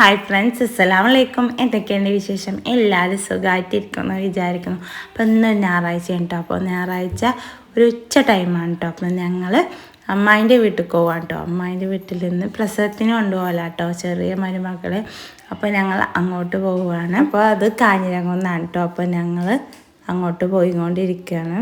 Hi friends അസ്സലാം വലൈക്കും എന്തൊക്കെയുണ്ട് വിശേഷം? എല്ലാവരും സുഖമായിട്ടിരിക്കുന്നു വിചാരിക്കുന്നു. അപ്പോൾ ഇന്ന് ഞായറാഴ്ച കേട്ടോ അപ്പോൾ ഞായറാഴ്ച ഒരു ഉച്ച ടൈമാണ് കേട്ടോ അപ്പം ഞങ്ങൾ അമ്മായിന്റെ വീട്ടിൽ പോവാം കേട്ടോ അമ്മായിന്റെ വീട്ടിൽ നിന്ന് പ്രസവത്തിന് കൊണ്ടുപോകല കേട്ടോ ചെറിയ മരുമക്കളെ അപ്പോൾ ഞങ്ങൾ അങ്ങോട്ട് പോവുകയാണ്. അപ്പോൾ അത് കാഞ്ഞിരങ്ങൊന്നാണ് കേട്ടോ അപ്പോൾ ഞങ്ങൾ അങ്ങോട്ട് പോയിക്കൊണ്ടിരിക്കുകയാണ്.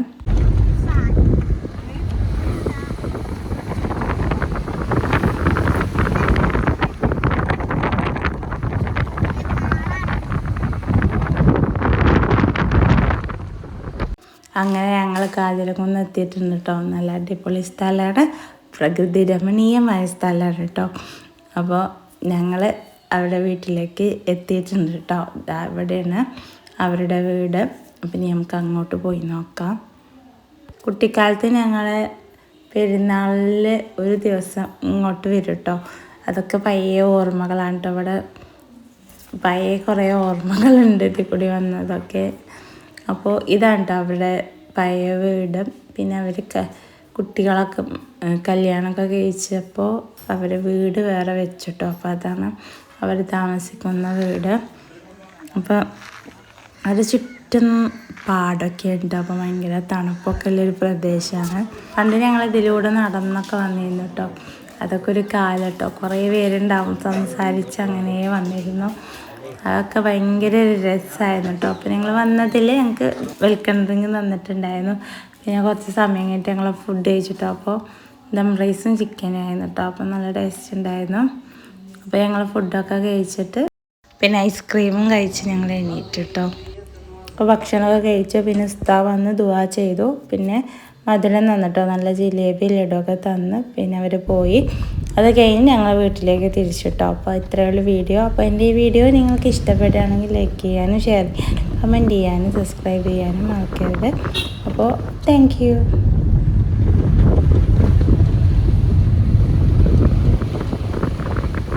അങ്ങനെ ഞങ്ങൾ കാതിരകുന്ന് എത്തിയിട്ടുണ്ട് കേട്ടോ നല്ല അടിപൊളി സ്ഥലമാണ് പ്രകൃതി രമണീയമായ സ്ഥലമാണ് കേട്ടോ അപ്പോൾ ഞങ്ങൾ അവരുടെ വീട്ടിലേക്ക് എത്തിയിട്ടുണ്ട് കേട്ടോ അവിടെയാണ് അവരുടെ വീട്. അപ്പം നമുക്ക് അങ്ങോട്ട് പോയി നോക്കാം. കുട്ടിക്കാലത്ത് ഞങ്ങൾ പെരുന്നാളിൽ ഒരു ദിവസം ഇങ്ങോട്ട് വരും കേട്ടോ അതൊക്കെ പയ്യ ഓർമ്മകളാണ് കേട്ടോ ഇവിടെ പയ്യ കുറേ ഓർമ്മകളുണ്ട് ഇതിൽ കൂടി വന്നതൊക്കെ. അപ്പോൾ ഇതാണ് കേട്ടോ അവരുടെ പഴയ വീട്. പിന്നെ അവർ കുട്ടികളൊക്കെ കല്യാണമൊക്കെ കഴിച്ചപ്പോൾ അവർ വീട് വേറെ വെച്ചിട്ടോ. അപ്പോൾ അതാണ് അവർ താമസിക്കുന്ന വീട്. അപ്പോൾ അത് ചുറ്റും പാടൊക്കെ ഉണ്ട് അപ്പോൾ ഭയങ്കര തണുപ്പൊക്കെ ഉള്ളൊരു പ്രദേശമാണ് പണ്ട് ഞങ്ങൾ ഇതിലൂടെ നടന്നൊക്കെ വന്നിരുന്നു കേട്ടോ അതൊക്കെ ഒരു കാലം കേട്ടോ കുറേ പേരുണ്ടാവും. സംസാരിച്ച് അങ്ങനെ വന്നിരുന്നു. അതൊക്കെ ഭയങ്കര ഒരു രസമായിരുന്നു കേട്ടോ അപ്പോൾ ഞങ്ങൾ വന്നതിൽ ഞങ്ങൾക്ക് വെൽക്കം ഡ്രിങ്ക് തന്നിട്ടുണ്ടായിരുന്നു. പിന്നെ കുറച്ച് സമയം കഴിഞ്ഞിട്ട് ഞങ്ങൾ ഫുഡ് കഴിച്ചിട്ടോ. അപ്പോൾ ദം റൈസും ചിക്കനും ആയിരുന്നു കേട്ടോ അപ്പോൾ നല്ല ടേസ്റ്റ് ഉണ്ടായിരുന്നു. അപ്പോൾ ഞങ്ങൾ ഫുഡൊക്കെ കഴിച്ചിട്ട് പിന്നെ ഐസ്ക്രീമും കഴിച്ച് ഞങ്ങൾ എണീറ്റ് കേട്ടോ അപ്പോൾ ഭക്ഷണമൊക്കെ കഴിച്ചു പിന്നെ ഉസ്താ വന്ന് ദുവാ ചെയ്തു. പിന്നെ മധുരം തന്നിട്ടോ. നല്ല ജിലേബി ലഡുവൊക്കെ തന്ന് പിന്നെ അവർ പോയി. അത് കഴിഞ്ഞ് ഞങ്ങൾ വീട്ടിലേക്ക് തിരിച്ചിട്ടോ അപ്പോൾ ഇത്രയേ ഉള്ളൂ വീഡിയോ. അപ്പോൾ എന്റെ ഈ വീഡിയോ നിങ്ങൾക്ക് ഇഷ്ടപ്പെടുകയാണെങ്കിൽ ലൈക്ക് ചെയ്യാനും ഷെയർ ചെയ്യാനും കമന്റ് ചെയ്യാനും സബ്സ്ക്രൈബ് ചെയ്യാനും മറക്കരുത്. അപ്പോൾ താങ്ക്